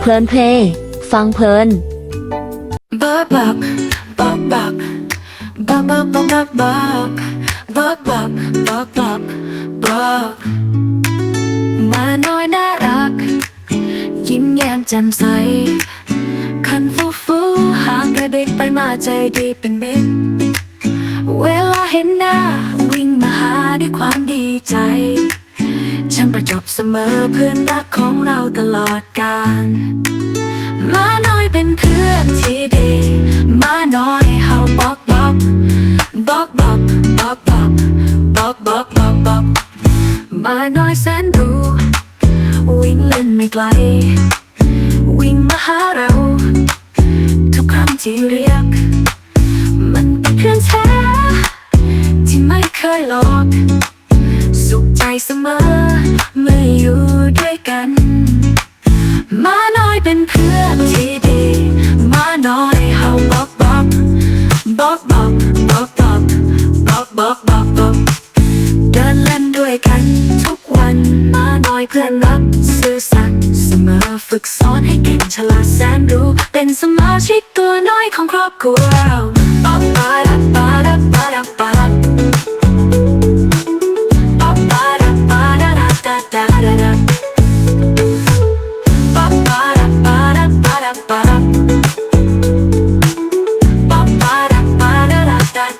เพลินเพลงฟังเพลิน Bop bop, bop bop, bop bop bop bop bop, bop bop bop bop bop มาน้อยน่ารัก ยิ้มแย้มแจ่มใส คันฟูฟูห่างกระเด็กไปมาใจดีเป็นมิตรเวลาเห็นหน้า วิ่งมาหาด้วยความดีใจ ฉันประจบเสมอเพื่อนรักของเราตลอดกาลมาน้อยเป็นเพื่อนที่ดี มาน้อยเฮาบอกบอกบอกบอกบอกบอกบอกบอกบอกบอกมาน้อยแสนรู้วิ่งเล่นไม่ไกล วิ่งมาหาเรา ทุกครั้งที่เรียก มันเป็นเพื่อนแท้ที่ไม่เคยหลอก เสมอ เมื่ออยู่ด้วยกัน มาน้อยเป็นเพื่อนที่ดี มาน้อยเฮาบอกบอกบอกบอกบอกบอกบอกบอกบอกบอกเดินเล่นด้วยกันทุกวัน มาน้อยเพื่อนรักซื่อสัตย์เสมอฝึกสอนให้เก่งฉลาดแสนรู้ เป็นสมาชิกตัวน้อยของครอบครัวเรา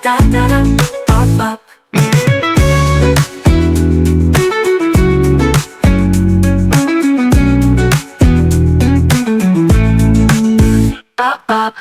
da da da pop up Pop up